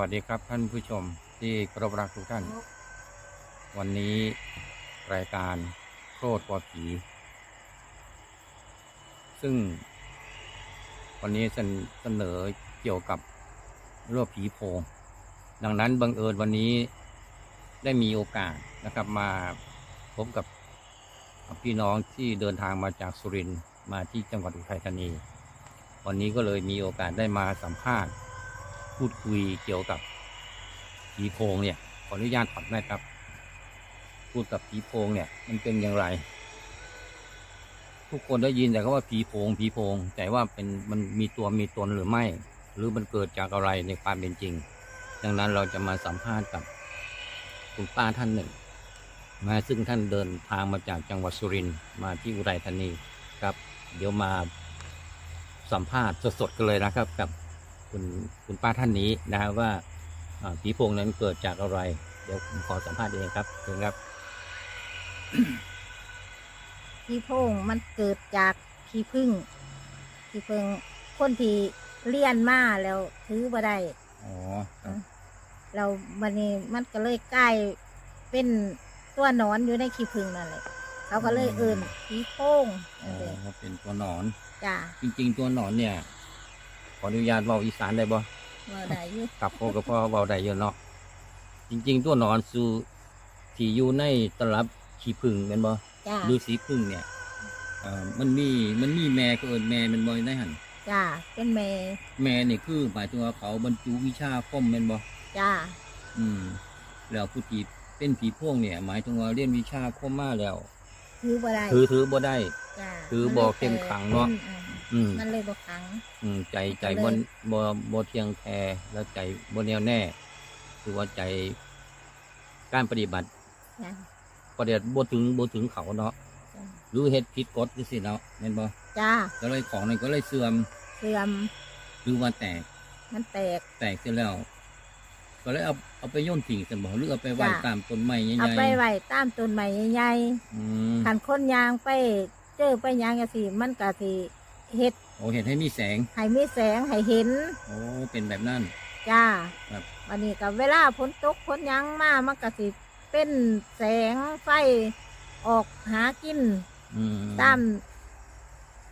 วัสดีครับท่านผู้ชมที่เคารพรักทุกท่าน วันนี้รายการโคตรปอผี ซึ่ง วันนี้เสนเสนอเกี่ยวกับเรื่องผีโพง ดังนั้นบังเอิญวันนี้ได้มีโอกาสนะครับมาพบกับพี่น้องที่เดินทางมาจากสุรินทร์มาที่จังหวัดอุทัยธานี วันนี้ก็เลยมีโอกาสได้มาสัมภาษณ์ พูดคุยเกี่ยวกับผีโพงเนี่ยขออนุญาตถอดแมสครับ พูดกับผีโพงเนี่ย มันเป็นอย่างไร ทุกคนได้ยินแต่ก็ว่าผีโพงผีโพง แต่ว่าเป็นมันมีตัวมีตนหรือไม่ หรือมันเกิดจากอะไรในความเป็นจริง ดังนั้นเราจะมาสัมภาษณ์กับคุณป้าท่านหนึ่ง มาซึ่งท่านเดินทางมาจากจังหวัดสุรินทร์มาที่อุทัยธานีครับ เดี๋ยวมาสัมภาษณ์สดๆกันเลยนะครับกับ คุณคุณป้าท่านนี้นะครับว่าอ่าผีโพงนั้นเกิดจากอะไร เดี๋ยวผมขอสัมภาษณ์เองครับเชิญครับขี้โพงมันเกิดจากขี้ผึ้งขี้ผึ้งคนที่เลี้ยนมาแล้วถือบ่ได้อ๋อครับเราบันนี้มันก็เลยกลายเป็นตัวหนอนอยู่ในขี้ผึ้งนั่นแหละเขาก็เลยเอิ่นขี้โพงอ๋อเป็นตัวหนอนจ้าจริง ๆ ตัวหนอนเนี่ยข ออนุญาตเบาอีสานได้บ่ว่าได้อยุกับพ่อกับพ่อเบาได้เยอะเนาะจริง ๆ ตัวหนอนสู่ที่อยู่ในตลับขี้ผึ้งเป็นบ่จ้าหรือสีผึ้งเนี่ยเอ่อมันมีมันมีแม่ก็เอินแม่มันบ่ได้หันจ้าเป็นแม่แม่นี่คือหมายถึงว่าเขาบรรจุวิชาคมแม่นบ่จ้าอืม แล้วผู้ที่เป็นผีโพวงเนี่ย หมายถึงว่าเรียนวิชาคมมาแล้ว ถือบ่ได้ถือถือบ่ได้ จ้าถือบ่เข้มขังเนาะ อืมมันเลยบ่ขัง อืมใจใจก็บ่เลยบ่บ่เที่ยงแท้แล้วใจบ่แน่วแน่ คือว่าใจการปฏิบัติจ้าปฏิบัติบ่ถึงบ่ถึงเขาเนาะจ้าหรือเฮ็ดผิดกฎจังซี่เนาะแม่นบ่จ้าก็เลยของนั้นก็เลยเสื่อมเสื่อมหรือว่าแตกมันแตก แตกเสร็จแล้ว ก็เลยเอาเอาไปโยนทิ้งซั่นบ่หรือเอาไปไว้จ้ะ ตามต้นไม้ใหญ่เอาๆไปไว้ตามต้นไม้ใหญ่อืมๆขันคนยางไป เจอไปยางกันสิมันก็สิ เฮ็ดโอ้เห็นให้มีแสงให้มีแสงให้เห็น โอ้เป็นแบบนั้น จ้าครับ วันนี้ก็เวลาฝนตกฝนหยังมามันก็สิเป็นแสงไฟออกหากินอืมตาม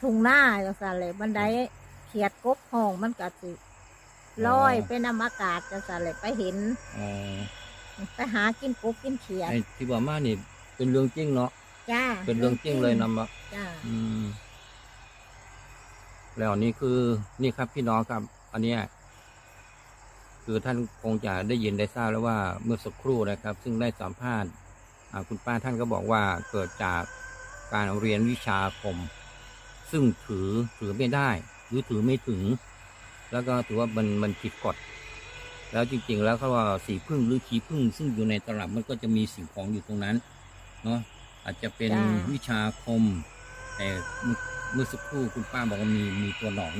ทุ่งหน้าจังซั่นเลยบันไดเขียดกบห้องมันก็สิลอยไปนำอากาศจังซั่นเลยไปเห็น อ๋อไปหากินกบกินเขียดไอ้ที่บอกมานี่เป็นเรื่องจริงเนาะจ้าเป็นเรื่องจริงเลยนำมาจ้า อืม แล้วนี่คือนี่ครับพี่น้องครับ อันเนี้ยคือท่านคงจะได้ยินได้ทราบแล้วว่าเมื่อสักครู่นะครับ ซึ่งได้สัมภาษณ์อ่าคุณป้าท่านก็บอกว่าเกิดจากการเรียนวิชาคม ซึ่งถือถือไม่ได้ หรือถือไม่ถึง แล้วก็ถือว่ามันมันผิดกฎแล้วจริง ๆ แล้วเขาว่าสีพึ่งหรือขี้พึ่ง ซึ่งอยู่ในตลับมันก็จะมีสิ่งของอยู่ตรงนั้นเนาะอาจจะเป็นจ้าวิชาคมแต่ เมื่อเมื่อสักครู่คุณป้าบอกว่ามีมีตัวหนอน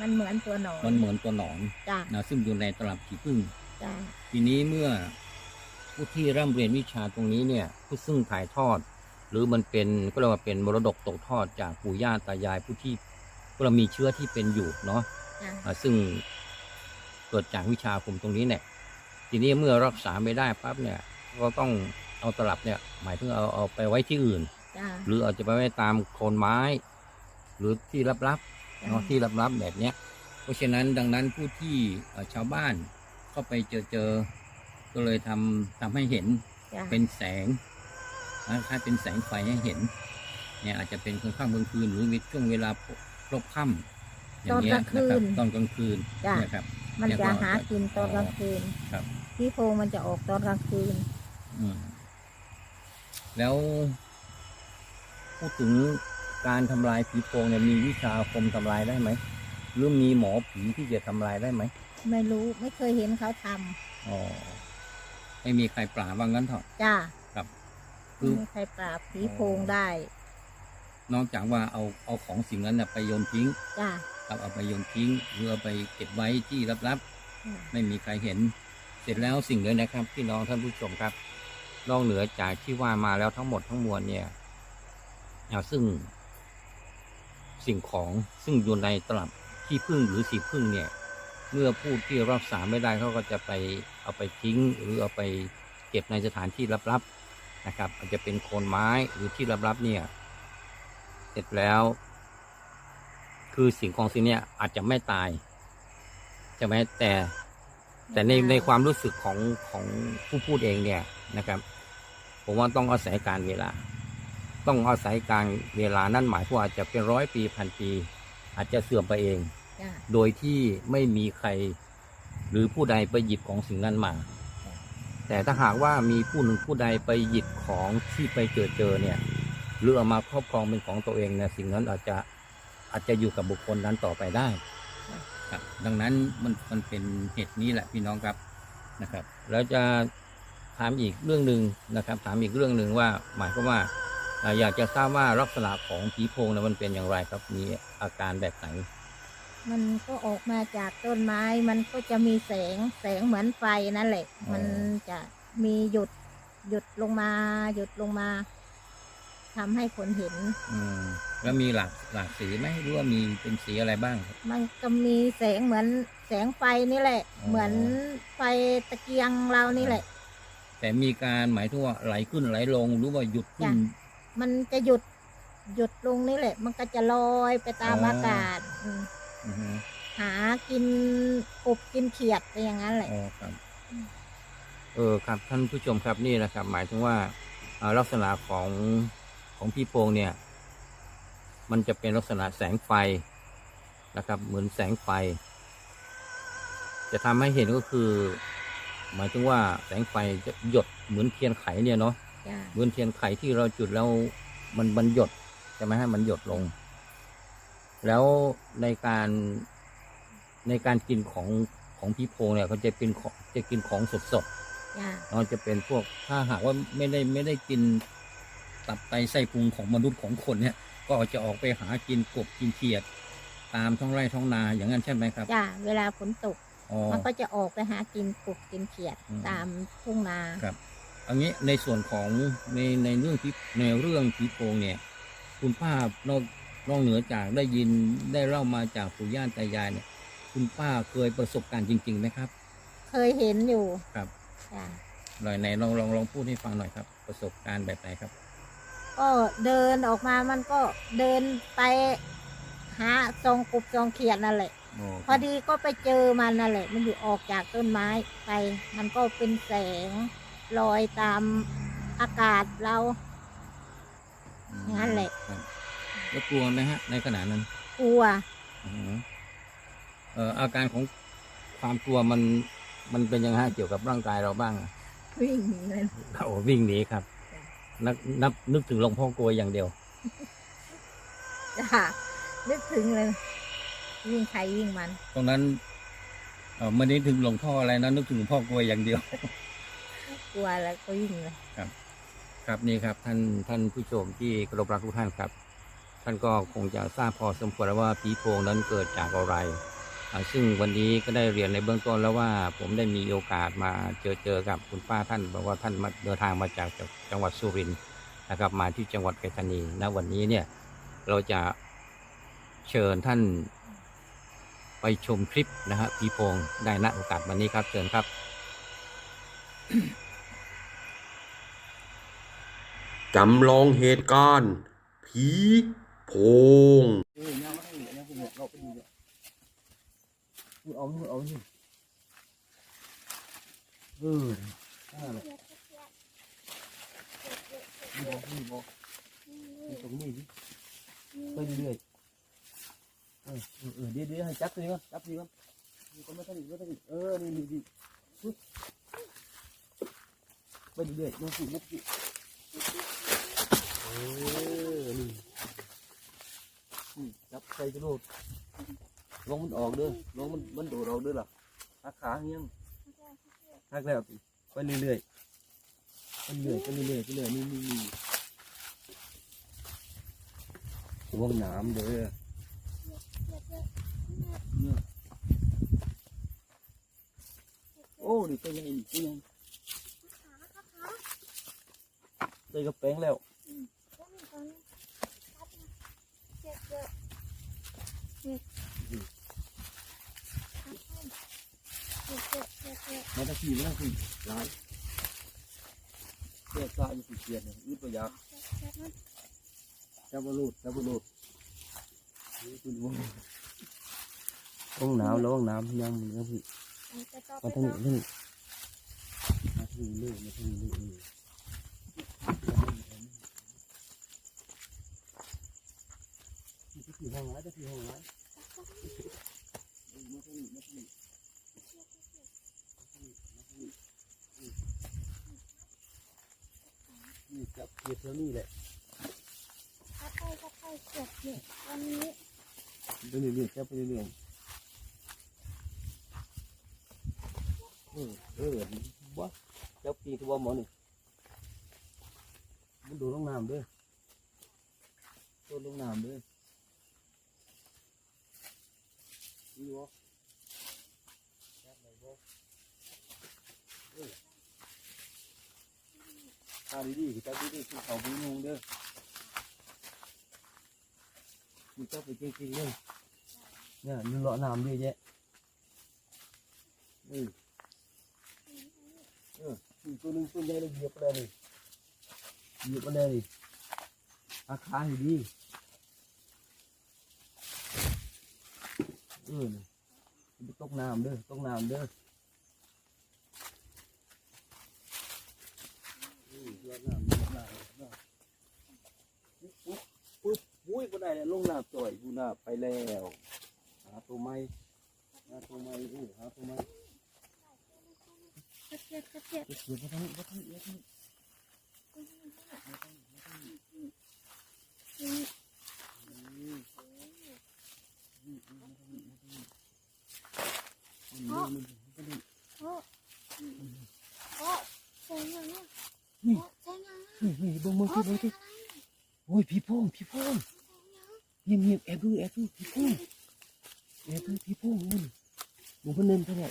มันเหมือนตัวหนอนมันเหมือนตัวหนอนจ้านะซึ่งอยู่ในตลับขี้พึ่งจ้าทีนี้เมื่อผู้ที่ร่ำเรียนวิชาตรงนี้เนี่ย ผู้ซึ่งถ่ายทอด หรือมันเป็นก็เรียกว่าเป็นมรดกตกทอดจากปู่ย่าตายายผู้ที่ก็เรามีเชื้อที่เป็นอยู่เนาะจ้าอ่าซึ่งเกิดจากวิชาคมตรงนี้เนี่ย ทีนี้เมื่อรักษาไม่ได้ปั๊บเนี่ย ก็ต้องเอาตลับเนี่ย หมายถึงเอาเอาไปไว้ที่อื่นจ้าหรืออาจจะไปไว้ตามโคนไม้ หรือที่ลับๆเนาะที่ลับๆแบบเนี้ย เพราะฉะนั้นดังนั้นผู้ที่เอ่อชาวบ้านเข้าไปเจอเจอก็เลยทำทำให้เห็นจ้าเป็นแสงนะคล้ายเป็นแสงไฟให้เห็น เนี่ยอาจจะเป็นกลางค่ำกลางคืนหรือในช่วงเวลาพลบค่ำอย่างเงี้ยนะครับตอนกลางคืนจ้านะครับมันเรียกจะว่าหากินตอนกลางคืนครับพี่โพงมันจะออกตอนกลางคืนอืมแล้วพูดถึง การทำลายผีโพงเนี่ยมีวิชาอาคมทำลายได้ไหมหรือมีหมอผีที่จะทำลายได้ไหมไม่รู้ไม่เคยเห็นเขาทำอ๋อไม่มีใครปราบว่างั้นเถอะจ้าครับคืไม่อมีใครปราบผีโพงได้ นอกจากว่าเอาเอาของสิ่งนั้นน่ะไปโยนทิ้งจ้าครับเอาไปโยนทิ้งหรือเอาไปเก็บไว้ที่ลับๆไม่มีใครเห็น เสร็จแล้วสิ่งเลยนะครับพี่น้องท่านผู้ชมครับนอกเหนือจากที่ว่ามาแล้วทั้งหมดทั้งมวลเนี่ยอ่าซึ่ง สิ่งของซึ่งอยู่ในตลับที่พึ่งหรือสีพึ่งเนี่ย เมื่อผู้ที่รักษาไม่ได้เขาก็จะไปเอาไปทิ้งหรือเอาไปเก็บในสถานที่ลับๆนะครับ อาจจะเป็นโคนไม้หรือที่ลับๆเนี่ย เสร็จแล้ว คือสิ่งของสิ่งเนี้ยอาจจะไม่ตายใช่ไหมแต่แต่ในในความรู้สึกของของผู้พูดเองเนี่ยนะครับ ผมว่าต้องอาศัยการเวลา ต้องอาศัยการเวลานั่นหมายความว่าอาจจะเป็นร้อยปีพันปี อาจจะเสื่อมไปเอง จ้ะโดยที่ไม่มีใครหรือผู้ใดไปหยิบของสิ่งนั้นมา แต่ถ้าหากว่ามีผู้หนึ่งผู้ใดไปหยิบของที่ไปเจอเจอเนี่ยหรือเอามาครอบครองเป็นของตัวเองเนี่ยสิ่งนั้นอาจจะอาจจะอยู่กับบุคคลนั้นต่อไปได้ครับดังนั้นมันมันเป็นเหตุนี้แหละพี่น้องครับนะครับ แล้วจะถามอีกเรื่องหนึ่งนะครับ ถามอีกเรื่องหนึ่งว่าหมายความว่า อ่าอยากจะทราบว่าลักษณะของผีโพงเนี่ยมันเป็นอย่างไรครับ มีอาการแบบไหน มันก็ออกมาจากต้นไม้ มันก็จะมีแสง แสงเหมือนไฟนั่นแหละอ๋อมันจะมีหยุด หยุดลงมา หยุดลงมาทำให้คนเห็น อืมแล้วมีหลากหลากสีไหมหรือว่ามีเป็นสีอะไรบ้างครับมันก็มีแสงเหมือนแสงไฟนี่แหละอ๋อเหมือนไฟตะเกียงเรานี่แหละ แต่มีการหมายถึงว่าไหลขึ้นไหลลงหรือว่าหยุดขึ้นจ้ะ มันจะหยุดหยุดลงนี่แหละ มันก็จะลอยไปตามอ๋อออากาศอืมอือฮึหากินกบกินเขียดไปอย่างนั้นแหละ อ๋อครับ เออครับท่านผู้ชมครับนี่นะครับ หมายถึงว่าอ่าลักษณะของของพี่โพงเนี่ย มันจะเป็นลักษณะแสงไฟนะครับ เหมือนแสงไฟ จะทำให้เห็นก็คือ หมายถึงว่าแสงไฟจะหยดเหมือนเทียนไขเนี่ยเนาะ จ้ะเหมือนเทียนไขที่เราจุดแล้วมันมันหยดใช่ไหมฮะมันหยดลง แล้วในการในการกินของของพี่โพงเนี่ยเขาจะเป็นของจะกินของสดสดจ้ะๆเราจะเป็นพวกถ้าหากว่าไม่ได้ไม่ได้กินตับไตไส้พุงของมนุษย์ของคนเนี่ย ก็จะออกไปหากินกบกินเขียด ตามท้องไร่ท้องนาอย่างนั้นใช่ไหมครับจ้ะเวลาฝนตกอ๋อมันก็จะออกไปหากินกบกินเขียดอืมตามทุ่งนาครับ อันนี้ในส่วนของในในเรื่องผีในเรื่องผีโพงเนี่ย คุณป้านอกนอกเหนือจากได้ยินได้เล่ามาจากปู่ย่าตายายเนี่ย คุณป้าเคยประสบการณ์จริงๆไหมครับ เคยเห็นอยู่ครับจ้ะหน่อยไหนลองลองลองพูดให้ฟังหน่อยครับ ประสบการณ์แบบไหนครับ ก็เดินออกมามันก็เดินไปหาจองกบจองเขียดนั่นแหละพอดีก็ไปเจอมันนั่นแหละ มันอยู่ออกจากต้นไม้ไป มันก็เป็นแสง ลอยตามอากาศเรางั้นแหละครับแล้วกลัวไหมฮะ ในขณะนั้นกลัวอือฮึเอ่ออาการของความกลัวมันมันเป็นยังไงฮะเกี่ยวกับร่างกายเราบ้างอะวิ่งเลยโอ้วิ่งหนีครับนักนับนึกถึงหลวงพ่อกลวยอย่างเดียว จ้ะนึกถึงเลย วิ่งใครวิ่งมัน ตรงนั้นเออไม่ได้ถึงหลวงพ่ออะไรนะนึกถึงหลวงพ่อกลวยอย่างเดียว กลัวแล้วก็วิ่งเลย ครับนี่ครับท่านท่านผู้ชมที่เคารพรักทุกท่านครับ ท่านก็คงจะทราบพอสมควรแล้วว่าผีโพงนั้นเกิดจากอะไรอ่าซึ่งวันนี้ก็ได้เรียนในเบื้องต้นแล้วว่าผมได้มีโอกาสมาเจอเจอกับคุณป้าท่าน บอกว่าท่านมาเดินทางมาจากจากจังหวัดสุรินทร์นะครับมาที่จังหวัดปัตตานีณวันนี้เนี่ยเราจะเชิญท่านไปชมคลิปนะฮะผีโพงได้ณโอกาสวันนี้ครับเชิญครับ จำลองเหตุการณ์ ผีโพ เออเนี่ยว่าเนี่ยเนี่ยเนี่ยเราไปดูเนี่ยพูดเอาพูดเอาสิเออนั่นแหละนี่บอกนี่บอกนี่ตรงนี้ดิไปเรื่อยๆเออเออเออเดี๋ยวเดี๋ยวให้จับตัวนี้ก่อนจับตัวนี้ก่อนนี่ก็ไม่ต้องไม่ต้องเออนี่นี่นี่ปึ๊บไปเรื่อยๆมาสิมาสิเออนี่ อืมจับใส่กระโดดลงมั น้องมันมันดดออกเด้อล่ะหักขาเงี้ยงหักแล้วสิไปเรื่อยๆไปเรื่อยๆไปเรื่อยๆไปเรื่อยๆนี่นี่นี่ระวงน้ำเด้อเนี่ยโอ้นี่เป็นไงนี่เป็นไงใส่กระแป้งแล้วเจ็บเจ็บ มาตะกี้มาตะกี้หลายเสียซาอยู่สิเกียดเนี่ยอึดบ่อยากจับบรูดจับบรูดต้องหนาวระวังน้ำยังมึงนะพี่มาทางนี้ทางนี้มาทางนี้เลยมาทางนี้เลยเออจะถือห้องไรจะถือห้องไรมาทางนี้มาทางนี้ นี่จับเกียร์ตัวนี้แหละค่อยๆค่อยๆเก็บเนี่ยวันนี้ไปเรื่อยๆจับไปเรื่อยๆเออเออบ่จับปีกบ่หมอนี่มันดูลงน้ำเด้วยตัวลงน้ำเด้วยนี่บ่จับไหนบ่เออ ตาดีๆจับดีๆคือเขาบีนงเด้อมันก็ไปจริงๆเลยเนี่ยมันเลาะน้ำด้วยแยะเออเออมีตัวหนึงตัวใหญ่เลยเหยียบไปเลยนี่เหยียบไปเลยนี่อาขาให้ดีเออนี่มันตกน้ำเด้อตกน้ำเด้อเออเลาะน้ำเลาะน้ำเลาะน้ำปุ๊บปุ๊บปุ๊บมุ้ยก็ได้แล้วลง น้ำจ่อยกูน้าไปแล้วหาตัวไม้หาตัวไม้เออหาตัวไม้เก็บเก็บเก็บเก็บเดี๋ยวมาทางนี้มาทางนี้มาทางนี้อืมอืมอืมมาทางนี้มาทางนี้อืมมันมันก็ได้โอ้โอ้เสียงอะไรเนี่ยนี่โอ้เสียงอะไรเฮ้ยเฮ้ยเบิ่งเบิ่งโอ้ที่เสีเบิ่ยงงที่อะไรโอ้ยผีโพงผีโพง เงียบเงียบแอบดูแอบดูผีโพงแอบดูผีโพงมันหมูเพิ่นเดินไปแล้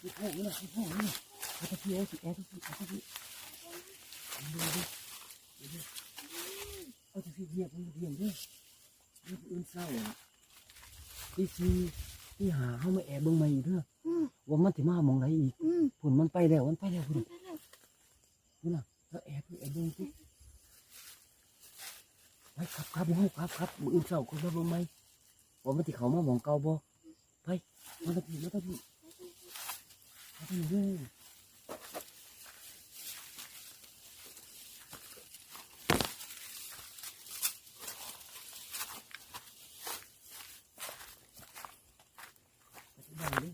วเด้อเด้อพี่น้องพี่น้องพี่น้องแอบดูแอบดูแอบดูแอบเบิ่งแอบเบิ่งดิแอบเบิ่งดิคิดว่าจะได้เนี่ยเนี่ยพ่อเอ้ยเนี่ยนะพี่พ่อเนี่ยพี่พ่อเนี่ยเอาตะเกียบสิเอาตะกียบเอาตะกียบดูดิดูดิเอาตะเกียบเหยียบมันเหยียบด้วยนี่อื่นเศร้าที่สี่ที่หาเขามาแอบเบิ่งมาอีกเด้ออืมว่ามันสิมามองไหนอีกอืมผลมันไปแล้วมันไปแล้วพุ่นไปแล้วนี่นะแล้วแอบแอบเบิ่งสิไปครับครับห้องครับครับมืออื่นเศร้าคนละเบิ่งไหมว่ามันสิเขามามองเก่าบ่ไปมาตะพี่มาตะพี่มาตะพี่เด้อ ไปที่บ้านดิ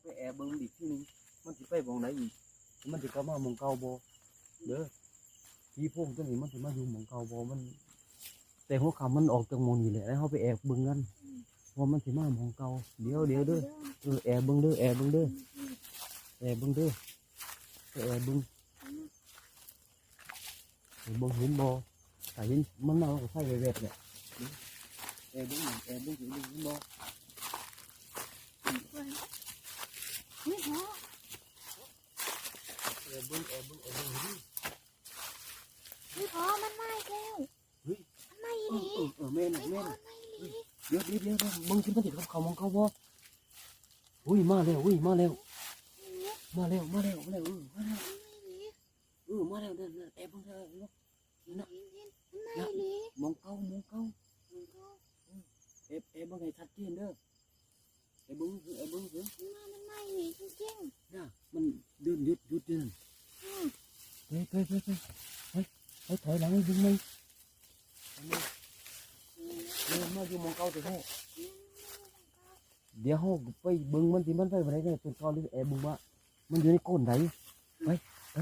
ไปแอบเบิ่งอีกที่นึงมันสิไปหมองไหนอีก มันสิกลับมาหมองเก่าบ่เด้อพี่พงตัวนี้มันสิมาอยู่หมองเก่าบ่มัน แต่หัวคำมันออกจากหมองนี่แหละแล้วเขาไปแอบเบิ่งกันว่ามันสิมาหมองเก่าเดี๋ยวเดี๋ยวเด้อเออแอบเบิ่งเด้อแอบเบิ่งเด้อแอบเบิ่งเด้อไปแอบเบิ่งเห็นบ่เห็นบ่แต่เห็นมันมาก็ใส่แวบเนี่ยแอบเบิ่งแอบเบิ่งถึงเห็นบ่นี่เหรอแอบเบิ่งแอบเบิ่งแอบเบิ่งเห็นนี่พอมันไม้แล้ว แม่นไม่พแม่อนไหม้ดีเดี๋ยวเดี๋ยวเดี๋ยวเดี๋ยวมึงคิดว่าเด็กเขามองเขาบ่อุ้ยมาแล้วอุ้ยมาแล้วมาแล้วมาแล้วมาแล้วเออมาแล้วเออมาแล้วนั่นนั่นแอบเบิ่งแล้วเนาะนั่นน่ะมันไหม้ดีมองเก่ามองเก่าแอบแอบเบิ่งให้ชัดเจนเด้อแอบเบิ่งแอบเบิ่งเถอะมันไหม้ดีจริงน่ะมันเดินหยุดหยุดอยู่นั่นๆอืมไปไปไปไปไปไปถอยหลังให้ดึงไหมเดี๋ยว มาอยู่หมองเก่าแต่ห้เดี๋ยวห้องไปเบิ่งมันสิมันไปบ่ได้เนี่ยเป็นเก่าหรือแอบเบิ่งว่ามันอยู่ในก้นไหนไปไป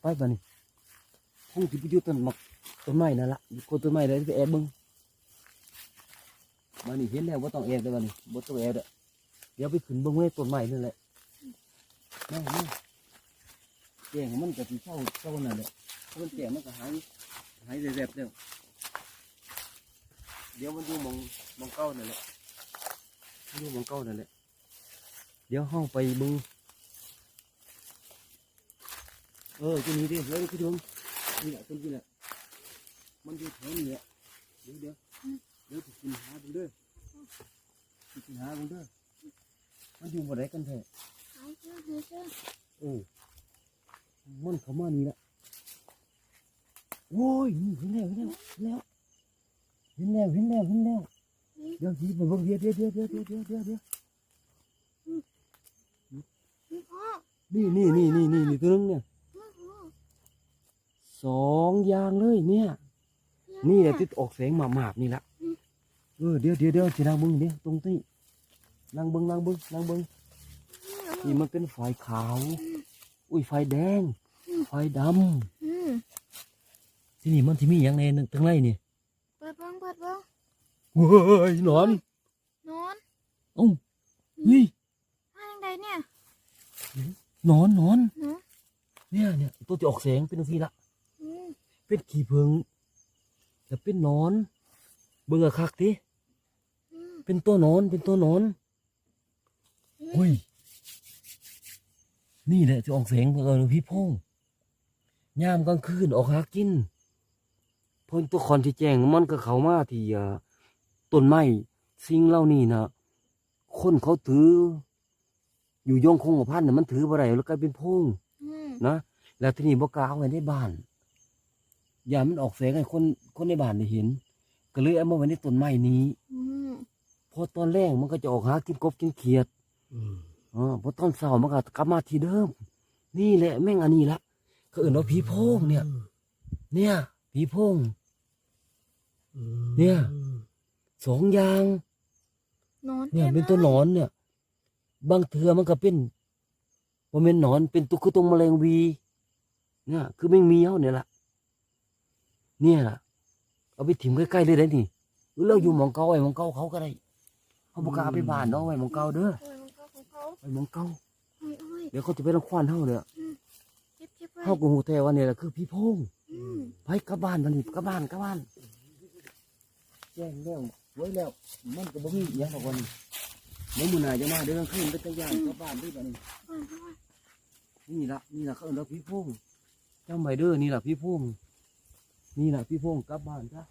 ไปบ่นี่คงสิไปอยู่ต้นหมักต้นไม้นั่นล่ะอยู่ก้นต้นไม้เลยไปแอบเบิ่งมานี่เห็นแล้วว่าต้องแอบเลยวันนี้บ่ต้องแอบเด้อเดี๋ยวไปขึ้นเบิ่งไว้ต้นไม้นั่นแหละนั่งนั่แจ้งมันก็สิเช่าเช่านั่นแหละมันแจ้งมันก็หายหายแวบๆแล้ว เดี๋ยวมันอยู่มองมองเก้านั่นแหละมันอยู่มองเก้านั่นแหละเดี๋ยวห้องไปเบิ่งเออตัวนี้ดิเฮ้ยคุณผู้ชมนี่แหละต้นนี้แหละมันอยู่แถวนี้แหละเดี๋ยวเดี๋ยวเดี๋ยวจะกินหาเบิ่งเด้อสิกินหาเบิ่งเด้อมันอยู่บ่ได้กันแท้หายเอหายเจอเออมันเข้ามานี่ละโอ้ยนี่เห็นแล้วเห็นแล้ว เห็นแล้วเห็นแล้วเห็นแล้วเดี๋ยวสิไปเบิ่งเดี๋ยวเดี๋ยวเดี๋ยวเดี๋ยวเดี๋ยวเดี๋ยวเดี๋ยวเดี๋ยวพ่อนี่นี่นี่นี่นี่นี่ตัวนึงเนี่ยสองอย่างเลยเนี่ย นี่แหละที่ออกแสงหมาบๆนี่ละเออเดี๋ยวเดี๋ยวเดี๋ยวสินางเบิ่งเดี๋ยวตรงนี้นางเบิ่งนางเบิ่งนางเบิ่งนี่มันเป็นไฟขาว อุ้ยไฟแดง ไฟดอืมำที่นี่มันที่มีอย่างในตั้งไรนี่เปิดเบ้างเปิดเบ้างเฮ้ยหนอนนอนเอ้าเฮ้ยมาอย่างไรเนี่ยหนอนหนอนเนาะเนี่ยเนี่ยตัวที่ออกแสงเป็นทีละอืมเป็นขี้ผึ้งแต่เป็นหนอน เบิ่งอะคักทีอืมเป็นตัวหนอนเป็นตัวหนอนเฮ้ยนี่แหละที่ออกแสงเออพี่พงยามกลางคืนออกหากินเพิ่นตัวคอนที่แจ้งมันก็เขามาที่อ่าต้นไม้สิ่งเหล่านี้นะคนเขาถือ อยู่ยงคงกับพันน่ะมันถือบ่ได้แล้วกลายเป็นพงอืมนะแล้วที่นี่บ่กล้าเอาไว้ในบ้านอย่ามันออกแสงให้คนคนในบ้านได้เห็น ก็เลยเอามาไว้ในต้นไม้นี้อืมพอตอนแรกมันก็จะออกหากินกบกินเขียดอ๋อพอตอนเช้ามันก็กลับมาที่เดิม นี่แหละแม่งอันนี้ละก็เอื่นว่าผีโพงเนี่ย เนี่ยผีโพง เนี่ย สองอย่าง นอนเนี่ยเป็นตัวหนอนเนี่ย บางเถือมันก็เป็นว่าเป็นหนอนเป็นตัวคือตรงแมลงวี เนี่ย คือแมงเมียวเนี่ยล่ะเนี่ยล่ะ เอาไปถิ่มใกล้ๆเลยได้นี่หรือเราอยู่หมองเก่าไว้หมองเก่าเขาก็ได้เขาบอกกล้าเอาไปบ้านเนาะไว้หมองเก่าเด้อเออมันก็ของเขาไว้หมองเก่าโอ้ยโอ้ยเดี๋ยวเขาจะไปรังควานเฮาเนี่ยเก็บเก็บไว้เฮากูหูแต่ว่าเนี่ยแหละคือพี่โพงอืมไปกลับบ้านมันนี่กลับบ้านกลับบ้าน แจ้งแล้วไว้แล้ว มันก็บ่มีอย่างหรอกวันนี้เมื่อมือหนาจะมาเดินขึ้นไปตะยานกลับบ้านด้วยบันี้นี่ละนี่ละเขาเอิ้นว่าพี่พงจำไว้เด้อนี่ละพี่พงนี่ละพี่พงกลับบ้านจ้ะ